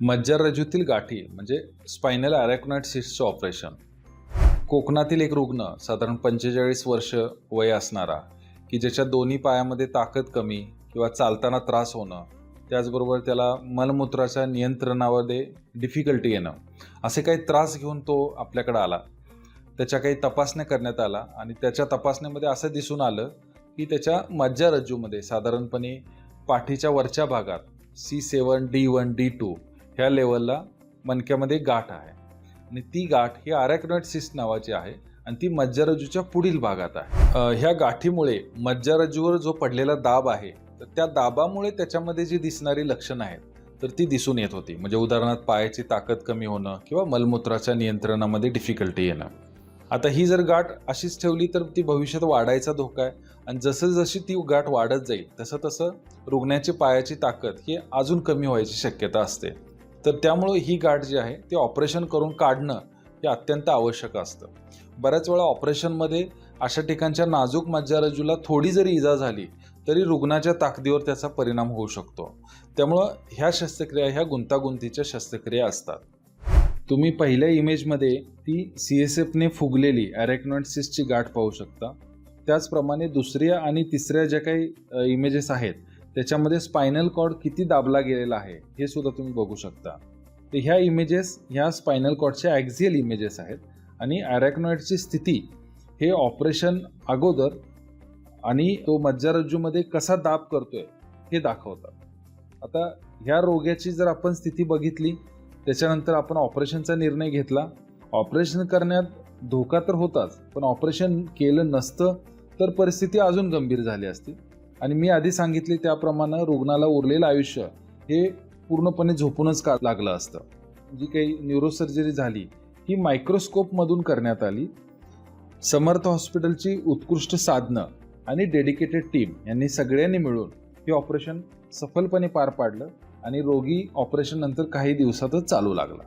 मज्जारज्जूतील गाठी म्हणजे spinal अरॅक्नॉइड सिस्टचं operation कोकणातील एक रुग्ण साधारण पंचेचाळीस वर्ष वय असणारा की ज्याच्या दोन्ही पायामध्ये ताकद कमी किंवा चालताना त्रास होणं त्याचबरोबर त्याला मलमूत्राच्या नियंत्रणामध्ये डिफिकल्टी येणं असे काही त्रास घेऊन तो आपल्याकडे आला. त्याच्या काही तपासण्या करण्यात आला आणि त्याच्या तपासण्यामध्ये असं दिसून आलं की त्याच्या मज्जारज्जूमध्ये साधारणपणे पाठीच्या वरच्या भागात C seven D one D two ह्या लेवलला मणक्यामध्ये गाठ आहे. आणि ती गाठ ही आरॅक्नॉइड सिस्ट नावाची आहे आणि ती मज्जारज्जूच्या पुढील भागात आहे. ह्या गाठीमुळे मज्जारज्जूवर जो पडलेला दाब आहे तर त्या दाबामुळे त्याच्यामध्ये जी दिसणारी लक्षणं आहेत तर ती दिसून येत होती. म्हणजे उदाहरणार्थ पायाची ताकद कमी होणं किंवा मलमूत्राच्या नियंत्रणामध्ये डिफिकल्टी येणं. आता ही जर गाठ अशीच ठेवली तर ती भविष्यात वाढायचा धोका आहे. आणि जसं जशी ती गाठ वाढत जाईल तसं तसं रुग्णाची पायाची ताकद ही अजून कमी व्हायची शक्यता असते. तर त्यामुळं ही गाठ जी आहे ती ऑपरेशन करून काढणं हे अत्यंत आवश्यक असतं. बऱ्याच वेळा ऑपरेशनमध्ये अशा ठिकाणच्या नाजूक मज्जारज्जूला थोडी जरी इजा झाली तरी रुग्णाच्या ताकदीवर त्याचा परिणाम होऊ शकतो. त्यामुळं ह्या शस्त्रक्रिया ह्या गुंतागुंतीच्या शस्त्रक्रिया असतात. तुम्ही पहिल्या इमेजमध्ये ती सी एस एफने फुगलेली अरॅक्नॉइड गाठ पाहू शकता. त्याचप्रमाणे दुसऱ्या आणि तिसऱ्या ज्या काही इमेजेस आहेत त्याच्यामध्ये स्पायनल कॉर्ड किती दाबला गेलेला आहे हे सुद्धा तुम्ही बघू शकता. तर ह्या इमेजेस ह्या स्पायनल कॉर्डच्या ॲक्झियल इमेजेस आहेत आणि अरॅक्नॉइडची स्थिती हे ऑपरेशन अगोदर आणि तो मज्जारज्जूमध्ये कसा दाब करतोय हे दाखवतात. आता ह्या रोग्याची जर आपण स्थिती बघितली त्याच्यानंतर आपण ऑपरेशनचा निर्णय घेतला. ऑपरेशन करण्यात धोका तर होताच पण ऑपरेशन केलं नसतं तर परिस्थिती अजून गंभीर झाली असती. आणि मी आधी सांगितले त्याप्रमाणे रुग्णाला उरलेलं आयुष्य हे पूर्णपणे झोपूनच का लागलं असतं. जी काही न्यूरोसर्जरी झाली ही मायक्रोस्कोपमधून करण्यात आली. समर्थ हॉस्पिटलची उत्कृष्ट साधनं आणि डेडिकेटेड टीम यांनी सगळ्यांनी मिळून हे ऑपरेशन सफलपणे पार पाडलं आणि रोगी ऑपरेशननंतर काही दिवसातच चालू लागला.